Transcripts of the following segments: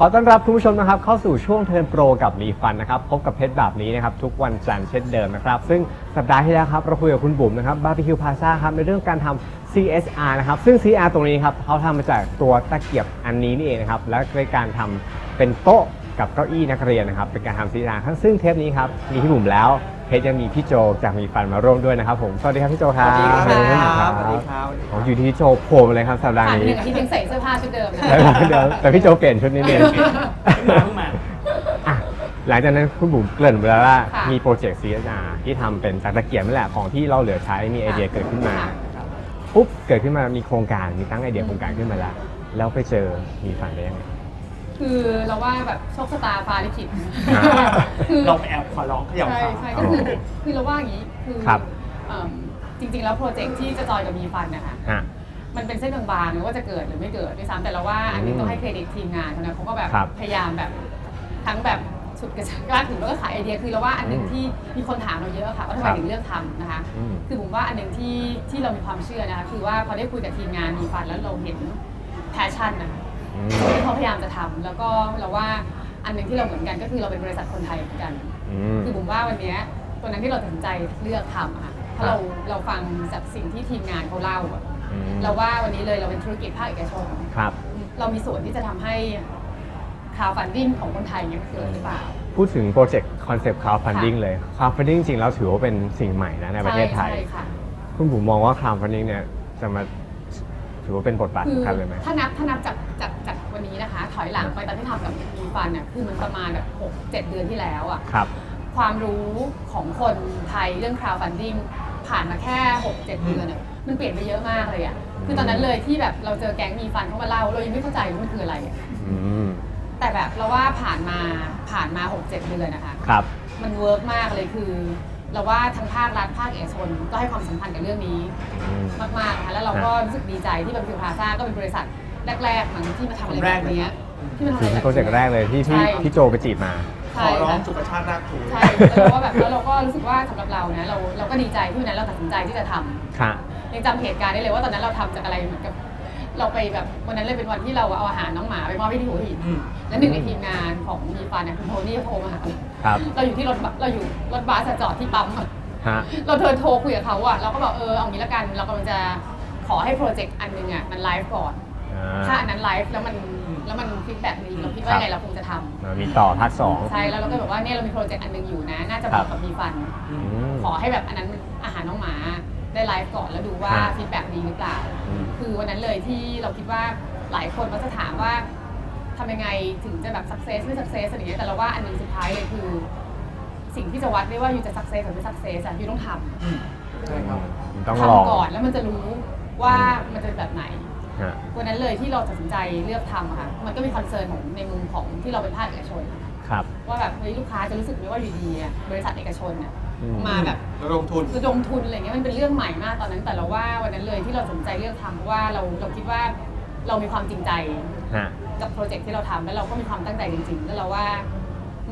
ขอต้อนรับคุณผู้ชมนะครับเข้าสู่ช่วงเทิร์นโปรกับมีฟันนะครับพบกับเพชรแบบนี้นะครับทุกวันจันทร์เช่นเดิมนะครับ ซึ่งสัปดาห์ที่แล้วครับเราคุยกับคุณบุ๋มนะครับบาร์บีคิวพาซาครับในเรื่องการทำ CSR นะครับซึ่ง CSR ตรงนี้ครับเขาทำมาจากตัวตะเกียบอันนี้นี่เองนะครับและในการทำเป็นโต๊ะกับเก้าอี้นักเรียนนะครับเป็นการทำ CSR ทั้งซึ่งเทปนี้ครับมีพี่บุ๋มแล้ว เพชรยังมีพี่โจจากมีฟันมาร่วมด้วยนะครับผมสวัสดีครับพี่โจครับสวัสดีครับสวัสดีสวัสดีครับอ๋ออยู่ที่พี่โจโผล่มาเลยครับสัปดาห์ผ่านหนี้นึ่งอาทิตย์ยังใส่เสื้อผ้าชุดเดิมนะแล้วเดี๋ยวแต่พี่โจเปลี่ยนชุดนิดนึงเพิ่งมาเพิ่งมา อะหลังจากนั้นคุณบุ๋มเกริ่นไปแล้วว่าค่ะมีโปรเจกต์ CSR ที่ทำเป็นจากตะเกียบนั่นแหละของที่เราเหลือใช้มีไอเดียเกิดขึ้นมาค่ะปุ๊บเกิดขึ้นมามีโครงการมีตั้งไอเดียโครงการขึ้นมาแล้ว แล้วไปเจอมีฝันได้ยังไง คือเราว่าแบบโชคชะตาฟ้าลิขิตอ่าคือเราไปแอบขอร้องเขย่าใช่ขาใช่ก็คือคือเราว่าอย่างนี้คือครับ เอิ่มจริงๆแล้วโปรเจกต์ที่จะจอยกับมีฟันนะคะ ฮะ มันเป็นเส้นบางๆว่าจะเกิดหรือไม่เกิดด้วยซ้ำแต่เราว่าอันนี้อืมต้องให้เครดิตทีมงานเขานะเขาก็แบบครับพยายามแบบทั้งแบบสุดกระชากลากถึงแล้วก็ขายไอเดียคือเราว่าอันหนึ่งอืมที่มีคนถามเราเยอะค่ะว่าทำคไมรับถึงเลือกทำนะคะ อืมคือผมว่าอันหนึ่งที่ที่เรามีความเชื่อนะคะคือว่าพอได้คุยกับทีมงานมีฟันแล้วเราเห็นแพชชั่นนะอืม ที่เขาพยายามจะทำแล้วก็เราว่าอันหนึ่งที่เราเหมือนกันก็คือเราเป็นบริษัทคนไทยเหมือนกัน อืม คือผมว่าวันเนี้ยตัวนั้นที่เราตัดสินใจเลือกทำอะค่ะเพราะเราเราฟังจากสิ่งที่ทีมงานเขาเล่าอะอืม เราว่าวันนี้เลยเราเป็นธุรกิจภาคเอกชน ครับ เรามีส่วนที่จะทำให้คาวฟันดิ้งของคนไทยเนี่ยเกิดหรือเปล่า พูดถึงโปรเจกต์คอนเซปต์ crowdfunding เลย crowdfunding จริงๆแล้วถือว่าเป็นสิ่งใหม่นะในประเทศไทย ใช่ค่ะ คุณบุ๋มมองว่า crowdfunding เนี่ยจะมาถือว่าเป็นบทบาทคือสำคัญเลยไหม ถ้านับถ้านับจากจาก อยหลังไปตอนที่ทำกับมีฟันเนี่ยคือมันประมาณแบบหกเจ็ดเดือนที่แล้วอะครับ ความรู้ของคนไทยเรื่อง crowdfunding ผ่านมาแค่6 7เดือนเนี่ยมันเปลี่ยนไปเยอะมากเลยอะคือตอนนั้นเลยที่แบบเราเจอแก๊งมีฟันเข้ามาเล่าเรายังไม่เข้าใจว่ามันคืออะไรอะอืมแต่แบบเราว่าผ่านมาผ่านมา6 7เดือนนะคะครับ มันเวิร์กมากเลยคือเราว่าทั้งภาครัฐภาคเอกชนก็ให้ความสำคัญกับเรื่องนี้อืมมากๆนะคะแล้วเราก็รู้สึกดีใจที่บางพิวพาซ่าก็เป็นบริษัทแรกๆมันที่มาทำอะไรแรแบกบเลยเนี้ย ที่มาทำอะถืไรอแบเป็นบโปรเจกต์แรกเลยที่พี่ใช่ พี่โจไปจีบมา ขใช่อร้องค่ะสุขชาติรากถูใช่แล้วเราก็แบบแล้วเราก็รู้สึกว่าสำหรับเรานะเราเราก็ดีใจที่วันนั้นเราตัดสินใจที่จะทำค่ะ ยังจำเหตุการณ์ได้เลยว่าตอนนั้นเราทำจากอะไรเหมือนกับ เราไปแบบวันนั้นเลยเป็นวันที่เราเอาอาหารน้องหมาไปมอบให้ที่หัวหินอืมและหนึ่งในทีมงานของมีฟันเนี่ยคุณโทนี่ก็โทรมาหาครับ เราอยู่ที่รถบัสเราอยู่รถบัสอะจอดที่ปั๊มอะฮะ เราเดินโทรคุยกับเขาอะเราก็บอกเออเอางี้ละกัน เรากำลังจะขอให้โปรเจกต์อันหนึงอะมันไลฟ์ก่อนถ้าอันนั้นไลฟ์แล้วมัน แล้วมันฟีดแบ็กดีเราคิดว่ายังไงเราคงจะทำมามีต่อภาคสองใช่แล้วเราก็แบบว่าเนี่ยเรามีโปรเจกต์อันหนึงอยู่นะ น่าจะเหครัมาะบกับมีฟัน อือืมมขอให้แบบอันนั้นอาหารน้องหมาได้ไลฟ์ก่อนแล้วดูว่าฮะฟีดแบ็กดีหรือเปล่า อืม คือวันนั้นเลยที่เราคิดว่าหลายคนก็จะถามว่าทำยังไงถึงจะแบบ success ไม่ success อะไรอย่างเงี้ยแต่เราว่าอันหนึงสุดท้ายเลยคือ สิ่งที่จะวัดได้ว่าอยู่จะ success หรือไม่ success อะอยู่ต้องทอืมใช่ครับต้องำลอง ทำก่อนแล้วมันจะรู้ว่ามันจะเป็นแบบไหน ฮะ วันนั้นเลยที่เราตัดสินใจเลือกทำอะค่ะ มันก็มีคอนเซิร์นของในมุมของที่เราเป็นภาคเอกชนครับ ว่าแบบเฮ้ยลูกค้าจะรู้สึกไหมว่าอยู่ดีอะบริษัทเอกชนอะอืม มาแบบ ระดมทุน ระดมทุนอะไรเงี้ยมันเป็นเรื่องใหม่มากตอนนั้น แต่เราว่าวันนั้นเลยที่เราสนใจเลือกทำเพราะว่าเราเราคิดว่าเรามีความจริงใจฮะ กับโปรเจกต์ที่เราทำแล้วเราก็มีความตั้งใจจริง ๆ แล้วเราว่า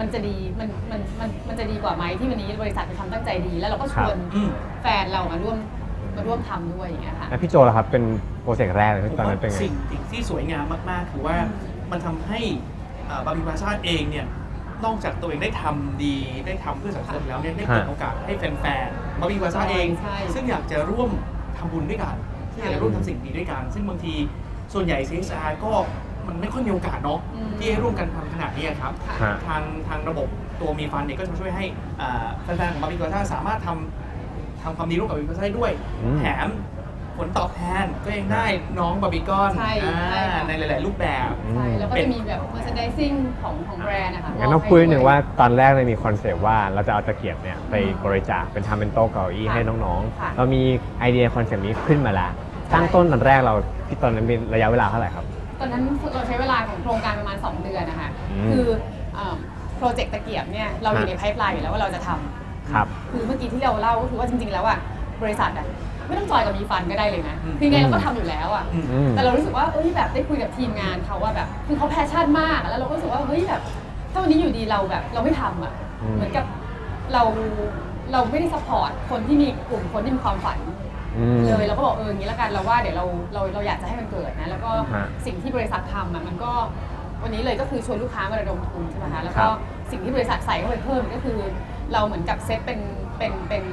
มันจะดีมันมันมันมันจะดีกว่าไหมที่วันนี้บริษัทมีความตั้งใจดี แล้วเราก็ชวนอืม แฟนเรามาร่วมมา ร่วมทำด้วยอย่างเงี้ยค่ะ แล้วพี่โจล่ะครับเป็นโปรเจกต์แรกเลยผมตอนว่านั้นเป็นไง สิ่งสิ่งที่สวยงามมาก ๆ คือว่ามันทำให้บาร์บีพาชาติเองเนี่ยนอกจากตัวเองได้ทำดีได้ทำเพื่อสังคมแล้วเนี่ยได้เปิดฮะโอกาสให้แฟนๆบาร์บีพาชาติเอง ใช่ ซึ่งอยากจะร่วมทำบุญด้วยกันซึ่งอยากจะร่วมทำสิ่งดีด้วยกัน ซึ่งบางทีส่วนใหญ่ CSR ก็มันไม่ค่อยมีโอกาสเนาะอืม ที่ให้ร่วมกันทำขนาดนี้ครับค่ะฮะ ทางทางระบบตัวมีฟันเนี่ยก็จะช่วยให้อ่าแฟนๆของบาร์บีคิวซ่าสามารถทำ ทำความดีร่วมกับบาร์บีคิวซ่าได้ด้วย อืม แถมผลตอบแทนก็ยังได้น้องบาร์บีคอนใช่อ่าใช่ค่ะ ในหลาย ๆ รูปแบบใช่แล้วก็จะมีแบบ merchandising ของของแบรนด์นะคะงั้นต้องคุยนิดนึงว่าตอนแรกเลยมีคอนเซปต์ว่าเราจะเอาตะเกียบเนี่ยไปบริจาคเป็นทำเป็นโต๊ะเก้าอี้ค่ะให้น้องค่ะ ๆ เรามีไอเดียคอนเซปต์นี้ขึ้นมาแล้วตั้งต้นตอนแรกเราที่ตอนนั้นเป็นระยะเวลาเท่าไหร่ครับ ตอนนั้นเราใช้เวลาของโครงการประมาณ 2 เดือนนะคะ อืมคือโปรเจกต์ตะเกียบเนี่ยเราอยู่ฮะในไพ p e ไลน์อยู่แล้วว่าเราจะทำ ครับคือเมื่อกี้ที่เราเล่าก็คือว่าจริง ๆ แล้วอะบริษัทอะไม่ต้องจอยกับมีฟันก็ได้เลยนะอืมคือไงเราก็ทำอยู่แล้วอะอืมอืมแต่เรารู้สึกว่าเอ้ยแบบได้คุยกับทีมงานเขาว่าแบบ คือเขาแพชชั่นมากอะแล้วเราก็รู้สึกว่าเฮ้ยแบบถ้าวันนี้อยู่ดีเราแบบ เราไม่ทำอะอืมเหมือนกับเราเราไม่ได้สปอร์ตคนที่มีกลุ่มคนที่มีความฝันอืมเลยเราก็บอกเอออย่างนี้ละกันเราว่าเดี๋ยวเราเราเราอยากจะให้มันเกิดนะ แล้วก็ฮะสิ่งที่บริษัททำอะมันก็วันนี้เลยก็คือชวนลูกค้ามาระดมทุนใช่ไหมคะแล้วครัก็บสิ่งที่บริษัทใส่เข้าไปเพิ่มก็คือ เราเหมือนกับเซตเป็นเป็นเป็น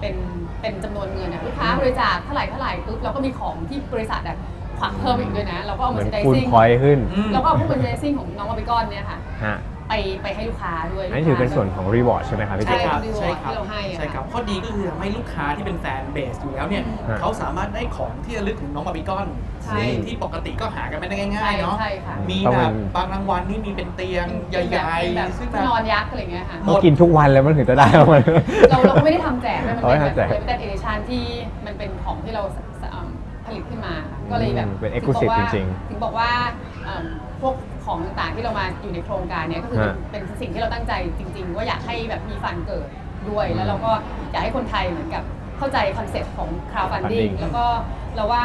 เป็นเป็นจำนวนเงินอะลูกค้าบริจาคเท่าไหร่เท่าไหร่ปุ๊บเราก็มีของที่บริษัทอะขวักเพิ่มอีกด้วยนะเราก็เอาเหมือน merchandising คูณพอยต์ขึ้นอืมแล้วก็เอาพวก merchandising ของน้องมาไปก้อนเนี่ยค่ะ ฮะ ไปไปให้ลูกค้าด้วยอันนี้ถือเป็นส่วนของรีวอร์ดใช่ไหมครับพี่ใช่เจครับเป็นใช่ครับที่เราให้อะใช่ครับข้อดีก็คือทำให้ลูกค้าที่เป็นแฟนเบสอยู่แล้วเนี่ยฮะเขาสามารถได้ของที่ระลึกของน้องบาร์บีคอนใช่ที่ปกติก็หากันไม่ได้ง่ายๆเนาะใช่ค่ะมีต้องแบเป็บนบางรางวัลนี่มีเป็นเตียงใหญ่แบบๆซึ่งแบที่บนอนยักษ์อะไรเงี้ยค่ะหมต้อดงกินทุกวันเลยมันถึงจะได้มาเราเราก็ไม่ได้ทำแจกด้วยมันเอาไว้เป็นทำแจกแบบเป็นเอเดชันที่มันเป็นของที่เราสสเอิ่มผลิตขึ้นมาค่ะก็เลยแบบอืมเป็นถึง exclusive บอกว่าจริงถึงบอกว่าเอิ่มพวก ของต่างๆที่เรามาอยู่ในโครงการเนี้ยก็คือเป็นฮะ เป็นสิ่งที่เราตั้งใจจริง ๆ ว่าอยากให้แบบมีฟันเกิดด้วยอืมแล้วเราก็อยากให้คนไทยเหมือนกับเข้าใจคอนเซ็ปต์ของ crowdfunding Funding แล้วก็เราว่า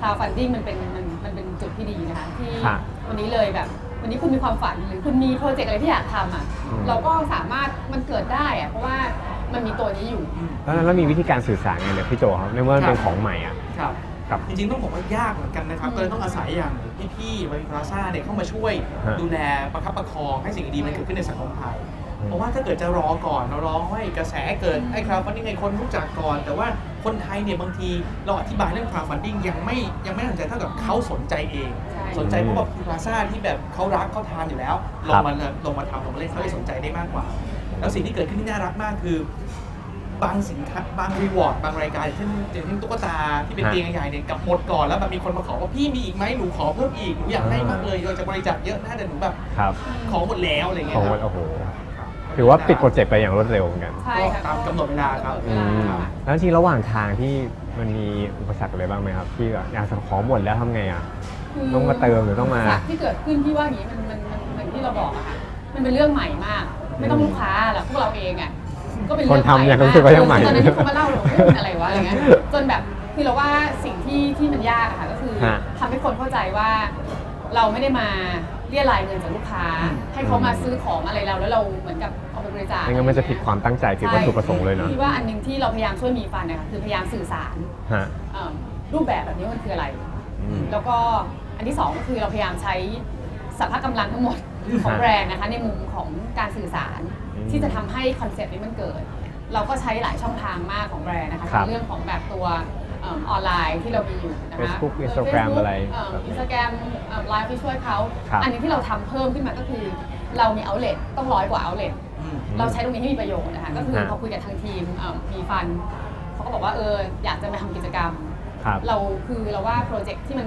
crowdfunding มันเป็นมันมันเป็นจุดที่ดีนะคะที่ค่ะวันนี้เลยแบบ วันนี้คุณมีความฝันหรือคุณมีโปรเจกต์อะไรที่อยากทำอะอืม เราก็สามารถมันเกิดได้อะเพราะว่ามันมีตัวนี้อยู่แล้วแล้วมีวิธีการสื่อสารไงเนี่ยพี่โจครับในเมื่อมันเป็นของใหม่อะ ครับ ครับจริงๆต้องบอกว่ายากเหมือนกันนะครับอืมก็เลยต้องอาศัยอย่างพี่ๆบริพาซ่าเนี่ยเข้ามาช่วยฮะดูแลประคับประคองให้สิ่งดีๆมันเกิดขึ้นในสังคมไทย อืม เพราะว่าถ้าเกิดจะรอก่อนเรารอให้กระแสเกิดให้คราวฟันดิ้งให้คนรู้จักก่อน แต่ว่าคนไทยเนี่ยบางทีเราอธิบายเรื่องคราวฟันดิ้งยังไม่ยังไม่สนใจเท่ากับเขาสนใจเอง ใช่ สนใจเพราะว่าพลาซ่าที่แบบเขารักเขาทานอยู่แล้วลงมาลงมาทำลงมาเล่นเขาเลยสนใจได้มากกว่า แล้วสิ่งที่เกิดขึ้นที่น่ารักมากคือ บางสินค้าบางรีวอร์ดบางรายการเช่นอย่างเช่นตุ๊กตาที่เป็นฮะ เตียงใหญ่ๆเนี่ยกลับหมดก่อนแล้วแบบมีคนมาขอว่าพี่มีอีกไหมหนูขอเพิ่มอีกหนูอยากได้มากเลยเราจะบริจาคเยอะนะแต่หนูแบบครับของหมดแล้วอะไรเงี้ขยองควัรันบโอ้โห ถือว่าปิดโปรเจกต์ไปอย่างรวดเร็วเหมือนกันใช่ค่ะตามกำหนดเวลาครับกำหนดเวอืลามค่ะแล้วจริงๆระหว่างทางที่มันมีอุปสรรคอะไรบ้างไหมครับ ที่แบบอยากสั่งของหมดแล้วทำไงอะ คือต้องมาเติมหรือต้องมาอุปสรรคที่เกิดขึ้นที่ว่าอย่างนี้มันมันมันเหมือนที่เราบอกอะค่ะมันเป็นเรื่องใหม่มาก ไม่ต้องลูกค้าหรอกพวกเราเองอะ ก็เป็นเรื่องคนทำใหม่ยังมากรู้สึกว่ายังใหม่ตอนนั้นที่คนมาเล่าเราเรื่องอะไรวะอะไรเงี้ยจนแบบคือเราว่าสิ่งที่ที่มันยากอะค่ะก็คือฮะทำให้คนเข้าใจว่า เราไม่ได้มาเรียรายเงินจากลูกค้า ให้เขามาซื้อของอะไรเราแล้วเราเหมือนกับเอาไปบริจาคไม่งั้นมันจะผิดความตั้งใจผิดวัตถุประสงค์เลยเนาะที่ว่าอันหนึงที่เราพยายามช่วยมีฟันนะคะคือพยายามสื่อสารฮะเอิ่มรูปแบบแบบนี้มันคืออะไร อืม แล้วก็อันที่สองก็คือเราพยายามใช้สัพพะกำลังทั้งหมดของฮะแบรนด์นะคะในมุมของการสื่อสารอืม ที่จะทำให้คอนเซ็ปต์นี้มันเกิด เราก็ใช้หลายช่องทางมากของแบรนด์นะคะครับในเรื่องของแบบตัวเออนไลน์ที่เรามีอยู่นะคะ Facebook Instagram อะไรอินสตาแกรมไลฟ์ที่ช่วยเขา ครับอันนี้ที่เราทำเพิ่มขึ้นมาก็คือ เรามีเอาเล t ต้องร้อยกว่าเอาเล t อืมเราใช้ตรงนี้ให้มีประโยชน์นะคะก็คือฮะ พอคุยกับทางทีมเอิ่มมีฟันเขาก็บอกว่าเอออยากจะมาทำกิจกรรม ครับ เราคือเราว่าโปรเจกต์ที่มัน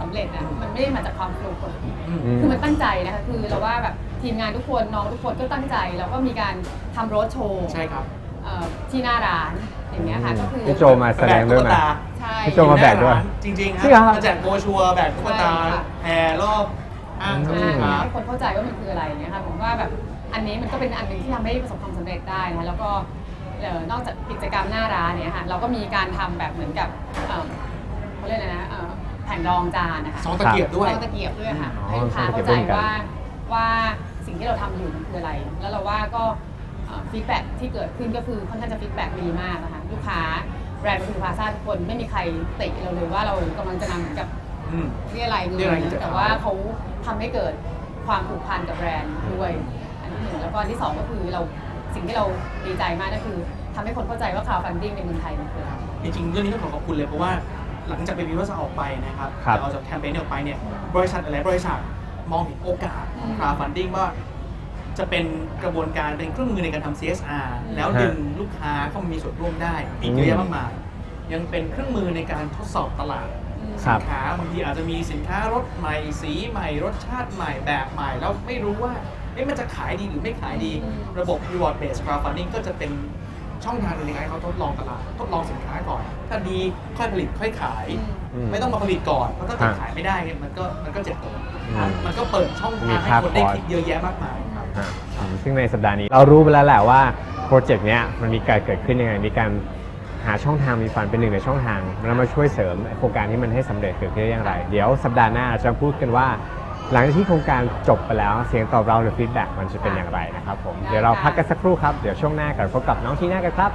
สำเร็จอะมันไม่ได้มาจากความฟลุกอะอืมอืมคือมันตั้งใจนะคะคือเราว่าแบบทีมงานทุกคนน้องทุกคนก็ตั้งใจ แล้วก็มีการทำโรดโชว์ใช่ครับเอ่อที่หน้าร้านอย่างเงี้ยค่ะก็คือพี่โจมาแสดงด้วยไหมแบกตุ๊กตาใช่พี่โจมาแบกด้วย จริงๆจริงเหรอครับมาแจกโบรชัวร์แบกตุ๊กตาใช่ค่ะแห่รอบอ้างสรรพสินค้าให้คนเข้าใจว่ามันคืออะไรอย่างเงี้ยค่ะผมว่าแบบอันนี้มันก็เป็นอันหนึ่งที่ทำให้ประสบความสำเร็จได้นะคะแล้วก็เอ่อนอกจากกิจกรรมหน้าร้านเนี่ยค่ะเราก็มีการทำแบบเหมือนกับเอ่อเขาเรียกอะไรนะเอ่อ แผ่นรองจานนะคะซองตะเกียบด้วยซองตะเกียบด้วยค่ะ อ๋อให้ลูกค้าซองตะเข้าเกียบใจด้วยเหมือนกัน ว่าว่าสิ่งที่เราทำอยู่มันคืออะไร แล้วเราว่าก็ฟีดแบ็ที่เกิดขึ้นก็คือค่อนข้างจะฟีดแบ็ดีมากนะคะลูกค้าแบรนด์บริษัทพาซาทุกคนไม่มีใครติเราเลยว่าเรากำลังจะนำเหมือนกับ อืม เรียอะไรเงิเรียรายเงินนจากแต่เขาว่าเขาทำให้เกิดความผูกพันกับแบรนด์ด้วย อันที่หนึ่งแล้วก็อันที่สองก็คือเราสิ่งที่เราดีใจมากก็คือทำให้คนเข้าใจว่า crowdfunding ในเมืองไทยมันคืออะไร จริงๆเรื่องนี้ต้องขอขอบคุณเลยเพราะว่า หลังจากเบบี้วัสออกไปนะครับครับออกจากแคมเปญนี้ออกไปเนี่ยบริษัทหลายๆบริษัทมองเห็นโอกาสของอืม crowdfunding ว่าจะเป็นกระบวนการเป็นเครื่องมือในการทำ CSR อืมแล้วดึงลูกค้าเข้ามามีส่วนร่วมได้อีกเยอะแยะมากมายยังเป็นเครื่องมือในการทดสอบตลาดอืมครัสิบนค้าบางทีอาจจะมีสินค้ารสใหม่สีใหม่ รสชาติใหม่แบบใหม่ แล้วไม่รู้ว่าเอ๊ะมันจะขายดีหรือไม่ขายดีอืมระบบ reward based crowdfunding ก็จะเป็น ช่องทางหนึ่งในการให้เขาทดลองตลาดทดลองสินค้าก่อน ถ้าดีค่อยผลิตค่อยขาย อืมอืมไม่ต้องมาผลิตก่อนเพราะถ้าเกิดฮะขายไม่ได้เนี่ยมันก็มันก็เจ็บตัวอืมมันก็เปิดช่องมีทางให้ค่าคนได้คอร์สคิดเยอะแยะมากมายครับ ฮะอืมซึ่งในสัปดาห์นี้เรารู้ไปแล้วแหละว่าโปรเจกต์เนี้ยมันมีการเกิดขึ้นยังไง มีการหาช่องทางมีฟันเป็นหนึ่งในช่องทางแล้วมาช่วยเสริมโครงการที่มันให้สำเร็จเกิดขึ้นได้อย่างไร เดี๋ยวสัปดาห์หน้าจะพูดกันว่า หลังจากที่โครงการจบไปแล้วเสียงตอบรับหรือฟีดแบ็กมันจะเป็นอย่างไรนะครับผมเดี๋ยวเราพักกันสักครู่ครับเดี๋ยวช่วงหน้ากลับพบกับน้องทีน่ากันครับ